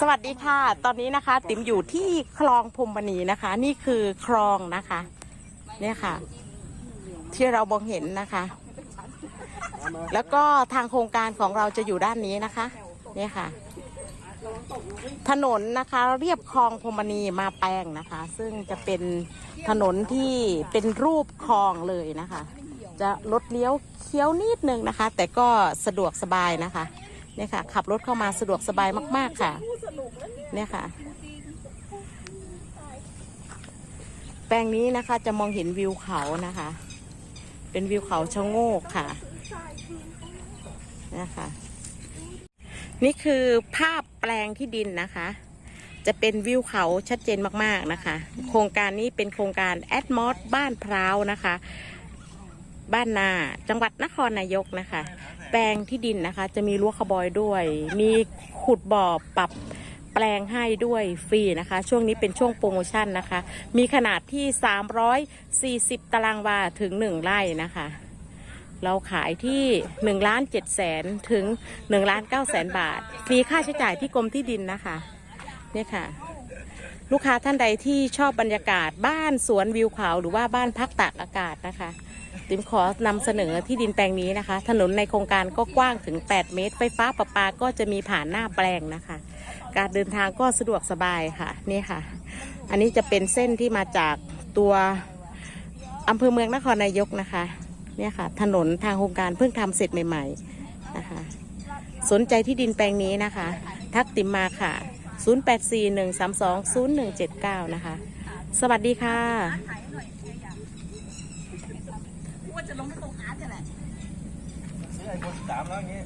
สวัสดีค่ะ ตอนนี้นะคะ ติ๋มอยู่ที่คลองพรหมณีนะคะ นี่คือคลองนะคะ เนี่ยค่ะ ที่เรามองเห็นนะคะ แล้วก็ทางโครงการของเราจะอยู่ด้านนี้นะคะ เนี่ยค่ะ ถนนนะคะเรียบคลองพรหมณีมาแปลงนะคะ ซึ่งจะเป็นถนนที่เป็นรูปคลองเลยนะคะ จะรถเลี้ยวเคี้ยวนิดนึงนะคะ แต่ก็สะดวกสบายนะคะ เนี่ยค่ะ ขับรถเข้ามาสะดวกสบายมาก ๆค่ะ เนี่ยค่ะ แปลงนี้นะคะจะมองเห็นวิวเขานะคะ เป็นวิวเขาชะโงกค่ะนะคะนี่คือภาพแปลงที่ดินนะคะ จะเป็นวิวเขาชัดเจนมากๆนะคะ โครงการนี้เป็นโครงการแอดมอสบ้านพร้าวนะคะ บ้านนาจังหวัดนครนายกนะคะ แปลงที่ดินนะคะ จะมีรั้วขบอยด้วย มีขุดบ่อปรับแปลงให้ด้วยฟรีนะคะ ช่วงนี้เป็นช่วงโปรโมชั่นนะคะ มีขนาดที่ 340 ตารางวาถึง 1 ไร่นะคะ เราขายที่1ล้าน7แสนถึง1ล้าน9แสนบาท ฟรีค่าใช้จ่ายที่กรมที่ดินนะคะเนี่ยค่ะ ลูกค้าท่านใดที่ชอบบรรยากาศบ้านสวนวิวเขาหรือว่าบ้านพักตากอากาศนะคะ ติมขอนำเสนอที่ดินแปลงนี้นะคะ ถนนในโครงการก็กว้างถึง 8 เมตร ไฟฟ้าประปาก็จะมีผ่านหน้าแปลงนะคะ การเดินทางก็สะดวกสบายค่ะนี่ค่ะ อันนี้จะเป็นเส้นที่มาจากตัวอำเภอเมืองนครนายกนะคะเนี่ยค่ะ ถนนทางโครงการเพิ่งทำเสร็จใหม่ ๆนะคะ สนใจที่ดินแปลงนี้นะคะ ทักติมมาค่ะ 0841320179 นะคะ สวัสดีค่ะ จะลงไปตรงอาร์ตจะแหละซื้อไอโฟนสามแล้วอย่างงี้